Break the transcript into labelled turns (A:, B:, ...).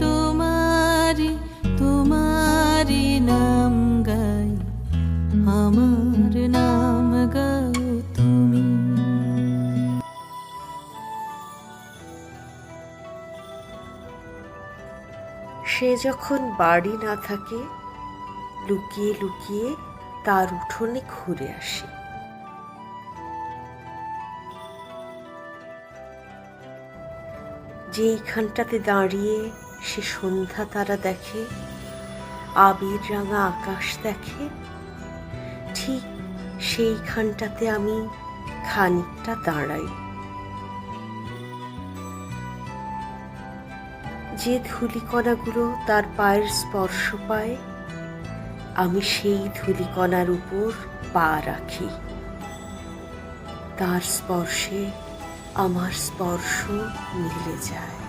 A: তোমারি তোমারি নাম গাই। আমার নাম গাও তুমি। সে যখন বাড়ি না থাকে, লুকিয়ে লুকিয়ে তার উঠোনে ঘুরে আসে। যেইখানটাতে দাঁড়িয়ে সে সন্ধ্যা তারা দেখে, আবির রাঙা আকাশ দেখে। ঠিক সেইখানটাতে আমি খানিকটা দাঁড়াই। যে ধূলিকণাগুলো তার পায়ের স্পর্শ পায়, আমি সেই ধূলিকণার উপর পা রাখি। তার স্পর্শে আমার স্পর্শ মিলে যায়।